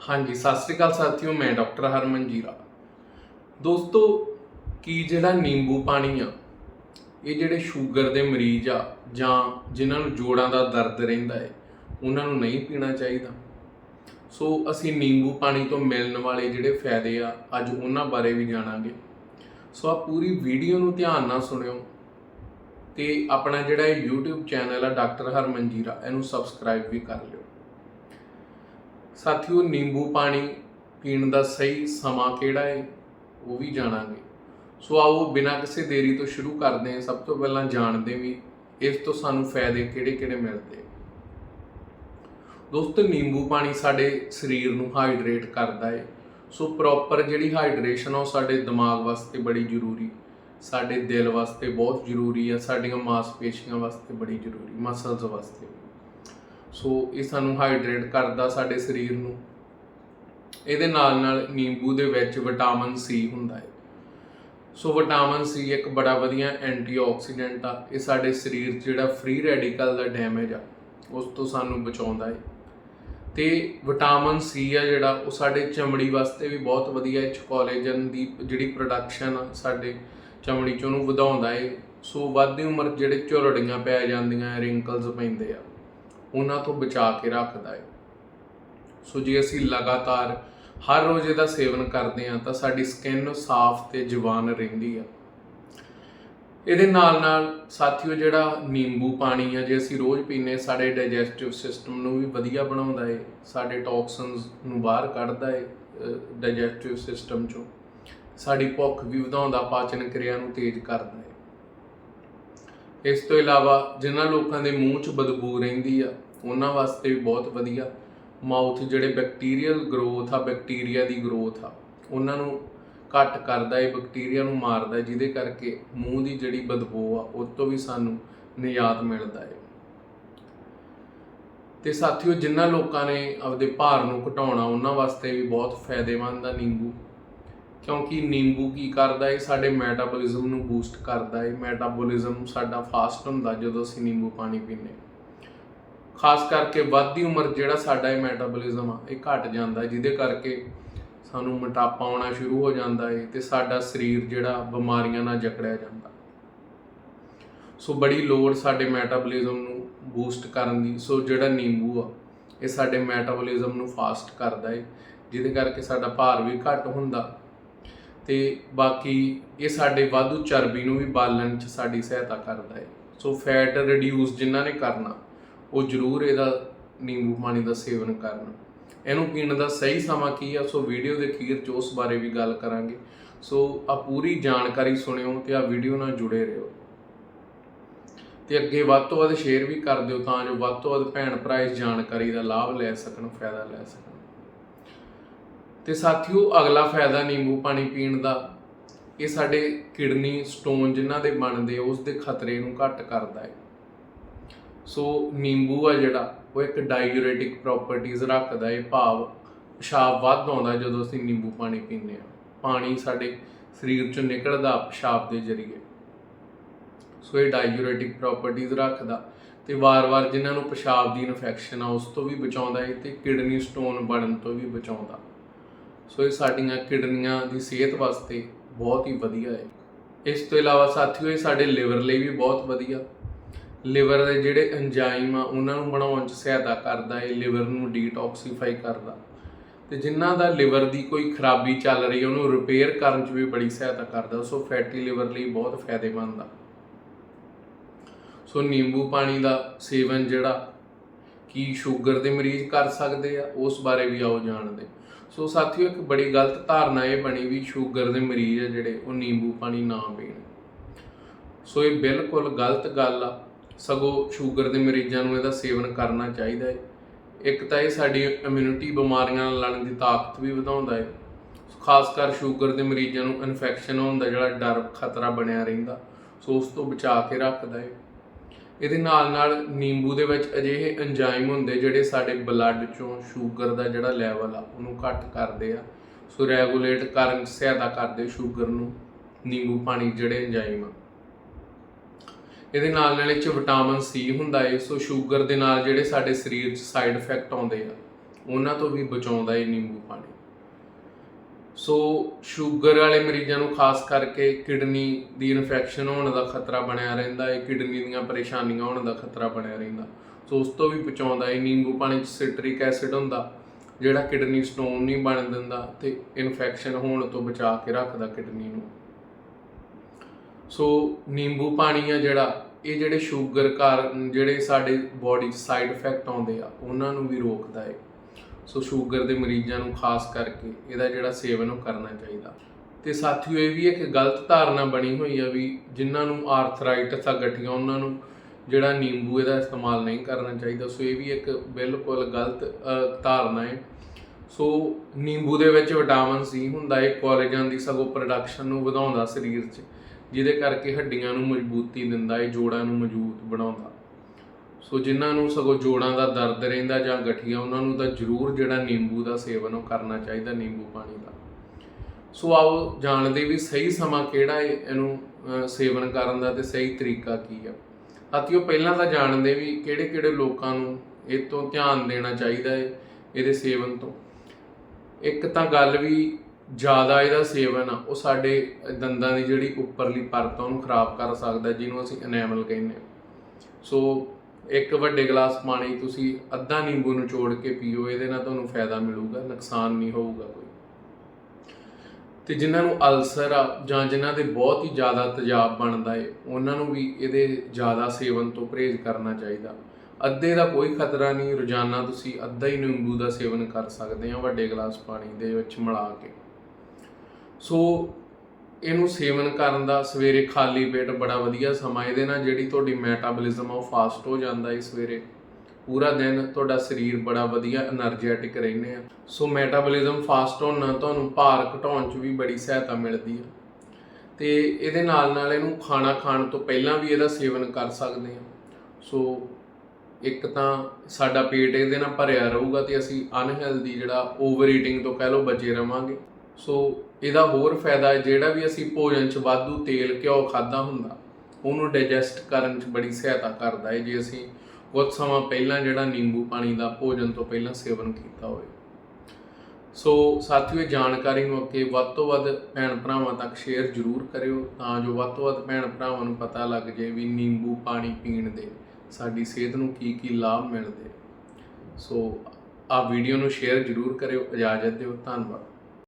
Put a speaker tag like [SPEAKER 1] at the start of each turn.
[SPEAKER 1] ਹਾਂਜੀ, ਸਤਿ ਸ੍ਰੀ ਅਕਾਲ ਸਾਥੀਓ, ਮੈਂ ਡਾਕਟਰ ਹਰਮਨ ਜੀਰਾ। ਦੋਸਤੋ, ਕੀ ਜਿਹੜਾ ਨਿੰਬੂ ਪਾਣੀ ਆ, ਇਹ ਜਿਹੜੇ ਸ਼ੂਗਰ ਦੇ ਮਰੀਜ਼ ਆ, ਜਾਂ ਜਿਨ੍ਹਾਂ ਨੂੰ ਜੋੜਾਂ ਦਾ ਦਰਦ ਰਹਿੰਦਾ ਹੈ ਉਹਨਾਂ ਨੂੰ ਨਹੀਂ ਪੀਣਾ ਚਾਹੀਦਾ। ਸੋ, ਅਸੀਂ ਨਿੰਬੂ ਪਾਣੀ ਤੋਂ ਮਿਲਣ ਵਾਲੇ ਜਿਹੜੇ ਫਾਇਦੇ ਆ, ਅੱਜ ਉਹਨਾਂ ਬਾਰੇ ਵੀ ਜਾਣਾਂਗੇ। ਸੋ ਆ ਪੂਰੀ ਵੀਡੀਓ ਨੂੰ ਧਿਆਨ ਨਾਲ ਸੁਣਿਓ ਤੇ ਆਪਣਾ ਜਿਹੜਾ ਇਹ YouTube ਚੈਨਲ ਆ, ਡਾਕਟਰ ਹਰਮਨ ਜੀਰਾ, ਇਹਨੂੰ ਸਬਸਕ੍ਰਾਈਬ ਵੀ ਕਰ ਲਿਓ। ਸਾਥੀਓ, ਨਿੰਬੂ ਪਾਣੀ ਪੀਣ ਦਾ ਸਹੀ ਸਮਾਂ ਕਿਹੜਾ ਹੈ ਉਹ ਵੀ ਜਾਣਾਂਗੇ। ਸੋ ਆਓ, ਬਿਨਾਂ ਕਿਸੇ ਦੇਰੀ ਤੋਂ ਸ਼ੁਰੂ ਕਰਦੇ ਹਾਂ। ਸਭ ਤੋਂ ਪਹਿਲਾਂ ਜਾਣਦੇ ਵੀ ਇਸ ਤੋਂ ਸਾਨੂੰ ਫਾਇਦੇ ਕਿਹੜੇ-ਕਿਹੜੇ ਮਿਲਦੇ ਦੋਸਤੋ, ਨਿੰਬੂ ਪਾਣੀ ਸਾਡੇ ਸਰੀਰ ਨੂੰ ਹਾਈਡਰੇਟ ਕਰਦਾ ਹੈ ਸੋ ਪ੍ਰੋਪਰ ਜਿਹੜੀ ਹਾਈਡਰੇਸ਼ਨ ਆ, ਉਹ ਸਾਡੇ ਦਿਮਾਗ ਵਾਸਤੇ ਬੜੀ ਜ਼ਰੂਰੀ, ਸਾਡੇ ਦਿਲ ਵਾਸਤੇ ਬਹੁਤ ਜ਼ਰੂਰੀ ਆ, ਸਾਡੀਆਂ ਮਾਸਪੇਸ਼ੀਆਂ ਵਾਸਤੇ ਬੜੀ ਜ਼ਰੂਰੀ, ਮਸਲਸ ਵਾਸਤੇ ਸੋ ਇਹ ਸਾਨੂੰ ਹਾਈਡਰੇਟ ਕਰਦਾ ਸਾਡੇ ਸਰੀਰ ਨੂੰ। ਇਹਦੇ ਨਾਲ ਨਾਲ ਨਿੰਬੂ ਦੇ ਵਿੱਚ ਵਿਟਾਮਿਨ ਸੀ ਹੁੰਦਾ ਹੈ। ਸੋ ਵਿਟਾਮਿਨ ਸੀ ਇੱਕ ਬੜਾ ਵਧੀਆ ਐਂਟੀਆਕਸੀਡੈਂਟ ਆ। ਇਹ ਸਾਡੇ ਸਰੀਰ 'ਚ ਜਿਹੜਾ ਫ੍ਰੀ ਰੈਡੀਕਲ ਦਾ ਡੈਮੇਜ ਆ, ਉਸ ਤੋਂ ਸਾਨੂੰ ਬਚਾਉਂਦਾ ਹੈ। ਤੇ ਵਿਟਾਮਿਨ ਸੀ ਆ ਜਿਹੜਾ, ਉਹ ਸਾਡੇ ਚਮੜੀ ਵਾਸਤੇ ਵੀ ਬਹੁਤ ਵਧੀਆ ਹੈ। ਕੋਲੇਜਨ ਦੀ ਜਿਹੜੀ ਪ੍ਰੋਡਕਸ਼ਨ ਆ, ਸਾਡੇ ਚਮੜੀ 'ਚ ਉਹਨੂੰ ਵਧਾਉਂਦਾ ਹੈ। ਸੋ ਵੱਧਦੀ ਉਮਰ ਜਿਹੜੇ ਝੁਰੜੀਆਂ ਪੈ ਜਾਂਦੀਆਂ ਰਿੰਕਲਸ ਪੈਂਦੇ ਆ। ਉਹਨਾਂ ਤੋਂ ਬਚਾ ਕੇ ਰੱਖਦਾ ਹੈ ਸੋ ਜੇ ਅਸੀਂ ਲਗਾਤਾਰ ਹਰ ਰੋਜ਼ ਇਹਦਾ ਸੇਵਨ ਕਰਦੇ ਹਾਂ, ਤਾਂ ਸਾਡੀ ਸਕਿਨ ਸਾਫ਼ ਤੇ ਜਵਾਨ ਰਹਿੰਦੀ ਆ। ਇਹਦੇ ਨਾਲ ਨਾਲ ਸਾਥੀਓ, ਜਿਹੜਾ ਨਿੰਬੂ ਪਾਣੀ ਆ, ਜੇ ਅਸੀਂ ਰੋਜ਼ ਪੀਨੇ ਸਾਡੇ ਡਾਈਜੈਸਟਿਵ ਸਿਸਟਮ ਨੂੰ ਵੀ ਵਧੀਆ ਬਣਾਉਂਦਾ ਏ। ਸਾਡੇ ਟੌਕਸਿਨਸ ਨੂੰ ਬਾਹਰ ਕੱਢਦਾ ਏ ਡਾਈਜੈਸਟਿਵ ਸਿਸਟਮ ਚੋਂ। ਸਾਡੀ ਭੁੱਖ ਵੀ ਵਧਾਉਂਦਾ ਪਾਚਨ ਕਿਰਿਆ ਨੂੰ ਤੇਜ਼ ਕਰਦਾ ਏ। ਇਸ ਤੋਂ ਇਲਾਵਾ ਜਿਨ੍ਹਾਂ ਲੋਕਾਂ ਦੇ ਮੂੰਹ 'ਚ ਬਦਬੂ ਰਹਿੰਦੀ ਆ ਉਹਨਾਂ ਵਾਸਤੇ ਵੀ ਬਹੁਤ ਵਧੀਆ। ਮਾਊਥ ਜਿਹੜੇ ਬੈਕਟੀਰੀਅਲ ਗਰੋਥ ਆ ਬੈਕਟੀਰੀਆ ਦੀ ਗਰੋਥ ਆ ਉਹਨਾਂ ਨੂੰ ਘੱਟ ਕਰਦਾ ਹੈ ਬੈਕਟੀਰੀਆ ਨੂੰ ਮਾਰਦਾ ਹੈ, ਜਿਹਦੇ ਕਰਕੇ ਮੂੰਹ ਦੀ ਜਿਹੜੀ ਬਦਬੂ ਆ ਉਹ ਤੋਂ ਵੀ ਸਾਨੂੰ ਨਿਯਾਤ ਮਿਲਦਾ ਹੈ ਤੇ ਸਾਥੀਓ ਜਿਨ੍ਹਾਂ ਲੋਕਾਂ ਨੇ ਆਪਦੇ ਭਾਰ ਨੂੰ ਘਟਾਉਣਾ ਉਹਨਾਂ ਵਾਸਤੇ ਵੀ ਬਹੁਤ ਫਾਇਦੇਮੰਦ ਆ ਨਿੰਬੂ। ਕਿਉਂਕਿ ਨਿੰਬੂ ਕੀ ਕਰਦਾ ਹੈ ਸਾਡੇ ਮੈਟਾਬੋਲਿਜ਼ਮ ਨੂੰ ਬੂਸਟ ਕਰਦਾ ਹੈ ਮੈਟਾਬੋਲਿਜ਼ਮ ਸਾਡਾ ਫਾਸਟ ਹੁੰਦਾ ਜਦੋਂ ਅਸੀਂ ਨਿੰਬੂ ਪਾਣੀ ਪੀਂਦੇ ਖਾਸ ਕਰਕੇ ਵੱਧਦੀ ਉਮਰ ਜਿਹੜਾ ਸਾਡਾ ਇਹ ਮੈਟਾਬੋਲਿਜ਼ਮ ਆ, ਇਹ ਘਟ ਜਾਂਦਾ ਜਿਹਦੇ ਕਰਕੇ ਸਾਨੂੰ ਮੋਟਾਪਾ ਆਉਣਾ ਸ਼ੁਰੂ ਹੋ ਜਾਂਦਾ ਹੈ ਤੇ ਸਾਡਾ ਸਰੀਰ ਜਿਹੜਾ ਬਿਮਾਰੀਆਂ ਨਾਲ ਜਕੜਿਆ ਜਾਂਦਾ। ਸੋ ਬੜੀ ਲੋੜ ਸਾਡੇ ਮੈਟਾਬੋਲਿਜ਼ਮ ਨੂੰ ਬੂਸਟ ਕਰਨ ਦੀ। ਸੋ ਜਿਹੜਾ ਨਿੰਬੂ ਆ, ਇਹ ਸਾਡੇ ਮੈਟਾਬੋਲਿਜ਼ਮ ਨੂੰ ਫਾਸਟ ਕਰਦਾ ਹੈ ਜਿਹਦੇ ਕਰਕੇ ਸਾਡਾ ਭਾਰ ਵੀ ਘੱਟ ਹੁੰਦਾ। ਤੇ ਬਾਕੀ ਇਹ ਸਾਡੇ ਵਾਧੂ ਚਰਬੀ ਨੂੰ ਵੀ ਬਾਲਣ 'ਚ ਸਾਡੀ ਸਹਾਇਤਾ ਕਰਦਾ ਹੈ ਸੋ ਫੈਟ ਰਿਡਿਊਸ ਜਿਨ੍ਹਾਂ ਨੇ ਕਰਨਾ, ਉਹ ਜ਼ਰੂਰ ਇਹਦਾ ਨਿੰਬੂ ਪਾਣੀ ਦਾ ਸੇਵਨ ਕਰਨ। ਇਹਨੂੰ ਪੀਣ ਦਾ ਸਹੀ ਸਮਾਂ ਕੀ ਆ? ਸੋ ਵੀਡੀਓ ਦੇ ਅਖੀਰ 'ਚ ਉਸ ਬਾਰੇ ਵੀ ਗੱਲ ਕਰਾਂਗੇ। ਸੋ ਆ ਪੂਰੀ ਜਾਣਕਾਰੀ ਸੁਣਿਓ ਤੇ ਆ ਵੀਡੀਓ ਨਾਲ ਜੁੜੇ ਰਹੋ। ਤੇ ਅੱਗੇ ਵੱਧ ਤੋਂ ਵੱਧ ਸ਼ੇਅਰ ਵੀ ਕਰ ਦਿਓ ਤਾਂ ਜੋ ਵੱਧ ਤੋਂ ਵੱਧ ਭੈਣ ਭਰਾ ਇਸ ਜਾਣਕਾਰੀ ਦਾ ਲਾਭ ਲੈ ਸਕਣ, ਫਾਇਦਾ ਲੈ ਸਕਣ। ਤੇ ਸਾਥੀਓ, ਅਗਲਾ ਫਾਇਦਾ ਨਿੰਬੂ ਪਾਣੀ ਪੀਣ ਦਾ। ਇਹ ਸਾਡੇ ਕਿਡਨੀ ਸਟੋਨ ਜਿਨ੍ਹਾਂ ਦੇ ਬਣਦੇ ਉਸ ਦੇ ਖਤਰੇ ਨੂੰ ਘੱਟ ਕਰਦਾ ਹੈ। ਸੋ, ਨਿੰਬੂ ਆ ਜਿਹੜਾ, ਉਹ ਇੱਕ ਡਾਇੂਰੇਟਿਕ ਪ੍ਰੋਪਰਟੀਆਂ ਰੱਖਦਾ ਹੈ। ਭਾਵ ਪਿਸ਼ਾਬ ਵੱਧ ਆਉਂਦਾ ਜਦੋਂ ਅਸੀਂ ਨਿੰਬੂ ਪਾਣੀ ਪੀਂਦੇ ਆ ਪਾਣੀ ਸਾਡੇ ਸਰੀਰ ਚੋਂ ਨਿਕਲਦਾ ਪਿਸ਼ਾਬ ਦੇ ਜ਼ਰੀਏ। ਸੋ, ਇਹ ਡਾਇੂਰੇਟਿਕ ਪ੍ਰੋਪਰਟੀਆਂ ਰੱਖਦਾ ਤੇ ਵਾਰ-ਵਾਰ ਜਿਨ੍ਹਾਂ ਨੂੰ ਪਿਸ਼ਾਬ ਦੀ ਇਨਫੈਕਸ਼ਨ ਆ, ਉਸ ਤੋਂ ਵੀ ਬਚਾਉਂਦਾ ਹੈ ਤੇ ਕਿਡਨੀ ਸਟੋਨ ਬਣਨ ਤੋਂ ਵੀ ਬਚਾਉਂਦਾ। ਸੋ ਇਹ ਸਾਡੀਆਂ ਕਿਡਨੀਆਂ ਦੀ ਸਿਹਤ ਵਾਸਤੇ ਬਹੁਤ ਹੀ ਵਧੀਆ ਹੈ। ਇਸ ਤੋਂ ਇਲਾਵਾ ਸਾਥੀਓ, ਇਹ ਸਾਡੇ ਲਿਵਰ ਲਈ ਵੀ ਬਹੁਤ ਵਧੀਆ। ਲਿਵਰ ਦੇ ਜਿਹੜੇ ਐਂਜ਼ਾਈਮ ਆ, ਉਹਨਾਂ ਨੂੰ ਬਣਾਉਣ 'ਚ ਸਹਾਇਤਾ ਕਰਦਾ ਹੈ, ਲਿਵਰ ਨੂੰ ਡੀਟੌਕਸੀਫਾਈ ਕਰਦਾ। ਤੇ ਜਿਨ੍ਹਾਂ ਦਾ ਲਿਵਰ ਦੀ ਕੋਈ ਖਰਾਬੀ ਚੱਲ ਰਹੀ ਹੈ, ਉਹਨੂੰ ਰਿਪੇਅਰ ਕਰਨ 'ਚ ਵੀ ਬੜੀ ਸਹਾਇਤਾ ਕਰਦਾ। ਸੋ ਫੈਟੀ ਲਿਵਰ ਲਈ ਬਹੁਤ ਫਾਇਦੇਮੰਦ ਆ। ਸੋ ਨਿੰਬੂ ਪਾਣੀ ਦਾ ਸੇਵਨ ਜਿਹੜਾ, ਕੀ ਸ਼ੂਗਰ ਦੇ ਮਰੀਜ਼ ਕਰ ਸਕਦੇ ਆ, ਉਸ ਬਾਰੇ ਵੀ ਆਓ ਜਾਣਦੇ। ਸੋ ਸਾਥੀਓ, ਇੱਕ ਬੜੀ ਗਲਤ ਧਾਰਨਾ ਇਹ ਬਣੀ ਵੀ ਸ਼ੂਗਰ ਦੇ ਮਰੀਜ਼ ਆ ਜਿਹੜੇ, ਉਹ ਨਿੰਬੂ ਪਾਣੀ ਨਾ ਪੀਣ। ਸੋ ਇਹ ਬਿਲਕੁਲ ਗਲਤ ਗੱਲ ਆ। ਸਗੋਂ ਸ਼ੂਗਰ ਦੇ ਮਰੀਜ਼ਾਂ ਨੂੰ ਇਹਦਾ ਸੇਵਨ ਕਰਨਾ ਚਾਹੀਦਾ ਹੈ ਇੱਕ ਤਾਂ ਇਹ ਸਾਡੀ ਇਮਿਊਨਿਟੀ ਬਿਮਾਰੀਆਂ ਨਾਲ ਲੜਨ ਦੀ ਤਾਕਤ ਵੀ ਵਧਾਉਂਦਾ ਹੈ ਖਾਸ ਕਰ ਸ਼ੂਗਰ ਦੇ ਮਰੀਜ਼ਾਂ ਨੂੰ ਇਨਫੈਕਸ਼ਨ ਹੋਣ ਦਾ ਜਿਹੜਾ ਡਰ, ਖਤਰਾ ਬਣਿਆ ਰਹਿੰਦਾ। ਸੋ ਉਸ ਤੋਂ ਬਚਾ ਕੇ ਰੱਖਦਾ ਹੈ ਇਹਦੇ ਨਾਲ ਨਾਲ ਨਿੰਬੂ ਦੇ ਵਿੱਚ ਅਜਿਹੇ ਐਂਜ਼ਾਈਮ ਹੁੰਦੇ ਜਿਹੜੇ ਸਾਡੇ ਬਲੱਡ ਚੋਂ ਸ਼ੂਗਰ ਦਾ ਜਿਹੜਾ ਲੈਵਲ ਆ, ਉਹਨੂੰ ਘੱਟ ਕਰਦੇ ਆ। ਸੋ ਰੈਗੂਲੇਟ ਕਰਨ, ਸਹਾਇਤਾ ਕਰਦੇ ਸ਼ੂਗਰ ਨੂੰ, ਨਿੰਬੂ ਪਾਣੀ ਜਿਹੜੇ ਐਂਜ਼ਾਈਮ ਆ। ਇਹਦੇ ਨਾਲ ਨਾਲ ਇਹ ਚ ਵਿਟਾਮਿਨ ਸੀ ਹੁੰਦਾ ਏ ਸੋ ਸ਼ੂਗਰ ਦੇ ਨਾਲ ਜਿਹੜੇ ਸਾਡੇ ਸਰੀਰ 'ਚ ਸਾਈਡ ਇਫੈਕਟ ਆਉਂਦੇ ਆ, ਉਹਨਾਂ ਤੋਂ ਵੀ ਬਚਾਉਂਦਾ ਏ ਨਿੰਬੂ ਪਾਣੀ। ਸੋ ਸ਼ੂਗਰ ਵਾਲੇ ਮਰੀਜ਼ਾਂ ਨੂੰ ਖਾਸ ਕਰਕੇ ਕਿਡਨੀ ਦੀ ਇਨਫੈਕਸ਼ਨ ਹੋਣ ਦਾ ਖਤਰਾ ਬਣਿਆ ਰਹਿੰਦਾ ਹੈ ਕਿਡਨੀ ਦੀਆਂ ਪਰੇਸ਼ਾਨੀਆਂ ਹੋਣ ਦਾ ਖਤਰਾ ਬਣਿਆ ਰਹਿੰਦਾ। ਸੋ ਉਸ ਤੋਂ ਵੀ ਬਚਾਉਂਦਾ ਹੈ ਨਿੰਬੂ ਪਾਣੀ 'ਚ ਸਿਟਰਿਕ ਐਸਿਡ ਹੁੰਦਾ, ਜਿਹੜਾ ਕਿਡਨੀ ਸਟੋਨ ਨਹੀਂ ਬਣ ਦਿੰਦਾ ਤੇ ਇਨਫੈਕਸ਼ਨ ਹੋਣ ਤੋਂ ਬਚਾ ਕੇ ਰੱਖਦਾ ਕਿਡਨੀ ਨੂੰ। ਸੋ ਨਿੰਬੂ ਪਾਣੀ ਆ ਜਿਹੜਾ, ਇਹ ਜਿਹੜੇ ਸ਼ੂਗਰ ਕਾਰਨ ਜਿਹੜੇ ਸਾਡੇ ਬੋਡੀ 'ਚ ਸਾਈਡ ਇਫੈਕਟ ਆਉਂਦੇ ਆ, ਉਹਨਾਂ ਨੂੰ ਵੀ ਰੋਕਦਾ ਹੈ ਸੋ ਸ਼ੂਗਰ ਦੇ ਮਰੀਜ਼ਾਂ ਨੂੰ ਖਾਸ ਕਰਕੇ ਇਹਦਾ ਜਿਹੜਾ ਸੇਵਨ ਉਹ ਕਰਨਾ ਚਾਹੀਦਾ। ਤੇ ਸਾਥੀਓ ਇਹ ਵੀ ਇੱਕ ਗਲਤ ਧਾਰਨਾ ਬਣੀ ਹੋਈ ਆ ਵੀ ਜਿਨ੍ਹਾਂ ਨੂੰ ਆਰਥਰਾਈਟਸ ਆ ਗਠੀਆਂ, ਉਹਨਾਂ ਨੂੰ ਜਿਹੜਾ ਨਿੰਬੂ ਇਹਦਾ ਇਸਤੇਮਾਲ ਨਹੀਂ ਕਰਨਾ ਚਾਹੀਦਾ। ਸੋ ਇਹ ਵੀ ਇੱਕ ਬਿਲਕੁਲ ਗਲਤ ਧਾਰਨਾ ਹੈ। ਸੋ ਨਿੰਬੂ ਦੇ ਵਿੱਚ ਵਿਟਾਮਿਨ ਸੀ ਹੁੰਦਾ ਹੈ ਕੋਲੇਜਨ ਦੀ ਸਗੋਂ ਪ੍ਰੋਡਕਸ਼ਨ ਨੂੰ ਵਧਾਉਂਦਾ ਸਰੀਰ 'ਚ, ਜਿਹਦੇ ਕਰਕੇ ਹੱਡੀਆਂ ਨੂੰ ਮਜ਼ਬੂਤੀ ਦਿੰਦਾ ਹੈ ਜੋੜਾਂ ਨੂੰ ਮਜ਼ਬੂਤ ਬਣਾਉਂਦਾ। ਸੋ ਜਿਨ੍ਹਾਂ ਨੂੰ ਸਗੋਂ ਜੋੜਾਂ ਦਾ ਦਰਦ ਰਹਿੰਦਾ ਜਾਂ ਗਠੀਆ, ਉਹਨਾਂ ਨੂੰ ਤਾਂ ਜ਼ਰੂਰ ਜਿਹੜਾ ਨਿੰਬੂ ਦਾ ਸੇਵਨ ਉਹ ਕਰਨਾ ਚਾਹੀਦਾ, ਨਿੰਬੂ ਪਾਣੀ ਦਾ। ਸੋ ਆਓ ਜਾਣਦੇ ਵੀ ਸਹੀ ਸਮਾਂ ਕਿਹੜਾ ਹੈ ਇਹਨੂੰ ਸੇਵਨ ਕਰਨ ਦਾ ਤੇ ਸਹੀ ਤਰੀਕਾ ਕੀ ਆ। ਸਾਥੀਓ, ਪਹਿਲਾਂ ਤਾਂ ਜਾਣਦੇ ਵੀ ਕਿਹੜੇ ਕਿਹੜੇ ਲੋਕਾਂ ਨੂੰ ਇਹ ਤੋਂ ਧਿਆਨ ਦੇਣਾ ਚਾਹੀਦਾ ਹੈ ਇਹਦੇ ਸੇਵਨ ਤੋਂ। ਇੱਕ ਤਾਂ ਗੱਲ ਵੀ ਜ਼ਿਆਦਾ ਇਹਦਾ ਸੇਵਨ ਆ, ਉਹ ਸਾਡੇ ਦੰਦਾਂ ਦੀ ਜਿਹੜੀ ਉੱਪਰਲੀ ਪਰਤ ਆ, ਉਹਨੂੰ ਖਰਾਬ ਕਰ ਸਕਦਾ, ਜਿਹਨੂੰ ਅਸੀਂ ਐਨੈਮਲ ਕਹਿੰਦੇ ਹਾਂ ਸੋ ਇੱਕ ਵੱਡੇ ਗਲਾਸ ਪਾਣੀ ਤੁਸੀਂ ਅੱਧਾ ਨਿੰਬੂ ਨਿਚੋੜ ਕੇ ਪੀਓ, ਇਹਦੇ ਨਾਲ ਤੁਹਾਨੂੰ ਫਾਇਦਾ ਮਿਲੂਗਾ, ਨੁਕਸਾਨ ਨਹੀਂ ਹੋਊਗਾ ਕੋਈ। ਤੇ ਜਿਨ੍ਹਾਂ ਨੂੰ ਅਲਸਰ ਆ ਜਾਂ ਜਿਨ੍ਹਾਂ ਦੇ ਬਹੁਤ ਹੀ ਜ਼ਿਆਦਾ ਤੇਜ਼ਾਬ ਬਣਦਾ ਏ, ਉਹਨਾਂ ਨੂੰ ਵੀ ਇਹਦੇ ਜ਼ਿਆਦਾ ਸੇਵਨ ਤੋਂ ਪਰਹੇਜ਼ ਕਰਨਾ ਚਾਹੀਦਾ। ਅੱਧੇ ਦਾ ਕੋਈ ਖਤਰਾ ਨਹੀਂ, ਰੋਜ਼ਾਨਾ ਤੁਸੀਂ ਅੱਧਾ ਹੀ ਨਿੰਬੂ ਦਾ ਸੇਵਨ ਕਰ ਸਕਦੇ ਆ ਵੱਡੇ ਗਲਾਸ ਪਾਣੀ ਦੇ ਵਿੱਚ ਮਿਲਾ ਕੇ। ਸੋ ਇਹਨੂੰ ਸੇਵਨ ਕਰਨ ਦਾ ਸਵੇਰੇ ਖਾਲੀ ਪੇਟ ਬੜਾ ਵਧੀਆ ਸਮਾਂ, ਇਹਦੇ ਨਾਲ ਜਿਹੜੀ ਤੁਹਾਡੀ ਮੈਟਾਬੋਲਿਜ਼ਮ ਉਹ ਫਾਸਟ ਹੋ ਜਾਂਦਾ ਹੈ ਸਵੇਰੇ। ਪੂਰਾ ਦਿਨ ਤੁਹਾਡਾ ਸਰੀਰ ਬੜਾ ਵਧੀਆ એનર્ਜੈਟਿਕ ਰਹਿੰਦੇ ਆ। ਸੋ ਮੈਟਾਬੋਲਿਜ਼ਮ ਫਾਸਟ ਹੋਣ ਨਾਲ ਤੁਹਾਨੂੰ ਭਾਰ ਘਟਾਉਣ 'ਚ ਵੀ ਬੜੀ ਸਹਾਇਤਾ ਮਿਲਦੀ ਹੈ ਤੇ ਇਹਦੇ ਨਾਲ ਨਾਲ ਇਹਨੂੰ ਖਾਣਾ ਖਾਣ ਤੋਂ ਪਹਿਲਾਂ ਵੀ ਇਹਦਾ ਸੇਵਨ ਕਰ ਸਕਦੇ ਆ। ਸੋ ਇੱਕ ਤਾਂ ਸਾਡਾ ਪੇਟ ਇਹਦੇ ਨਾਲ ਭਰਿਆ ਰਹੂਗਾ ਤੇ ਅਸੀਂ ਅਨਹੈਲਦੀ ਜਿਹੜਾ ਓਵਰ ਈਟਿੰਗ ਤੋਂ ਕਹਿ ਲਓ ਬਚੇ ਰਵਾਂਗੇ। ਸੋ ਇਹਦਾ ਹੋਰ ਫਾਇਦਾ ਹੈ ਜਿਹੜਾ ਵੀ ਅਸੀਂ ਭੋਜਨ 'ਚ ਵਾਧੂ ਤੇਲ, ਘਿਓ ਖਾਦਾ ਹੁੰਦਾ, ਉਹਨੂੰ ਡਾਈਜੈਸਟ ਕਰਨ 'ਚ ਬੜੀ ਸਹਾਇਤਾ ਕਰਦਾ ਹੈ। ਜੇ ਅਸੀਂ ਕੁਝ ਸਮਾਂ ਪਹਿਲਾਂ ਜਿਹੜਾ ਨਿੰਬੂ ਪਾਣੀ ਦਾ ਭੋਜਨ ਤੋਂ ਪਹਿਲਾਂ ਸੇਵਨ ਕੀਤਾ ਹੋਵੇ। ਸੋ ਸਾਥੀਓ ਜਾਣਕਾਰੀ ਨੂੰ ਅੱਗੇ ਵੱਧ ਤੋਂ ਵੱਧ ਭੈਣ ਭਰਾਵਾਂ ਤੱਕ ਸ਼ੇਅਰ ਜ਼ਰੂਰ ਕਰਿਓ, ਤਾਂ ਜੋ ਵੱਧ ਤੋਂ ਵੱਧ ਭੈਣ ਭਰਾਵਾਂ ਨੂੰ ਪਤਾ ਲੱਗ ਜਾਏ ਵੀ ਨਿੰਬੂ ਪਾਣੀ ਪੀਣ ਦੇ ਸਾਡੀ ਸਿਹਤ ਨੂੰ ਕੀ ਕੀ ਲਾਭ ਮਿਲਦੇ। ਸੋ ਆ ਵੀਡੀਓ ਨੂੰ ਸ਼ੇਅਰ ਜ਼ਰੂਰ ਕਰਿਓ, ਇਜਾਜ਼ਤ ਦਿਓ, ਧੰਨਵਾਦ।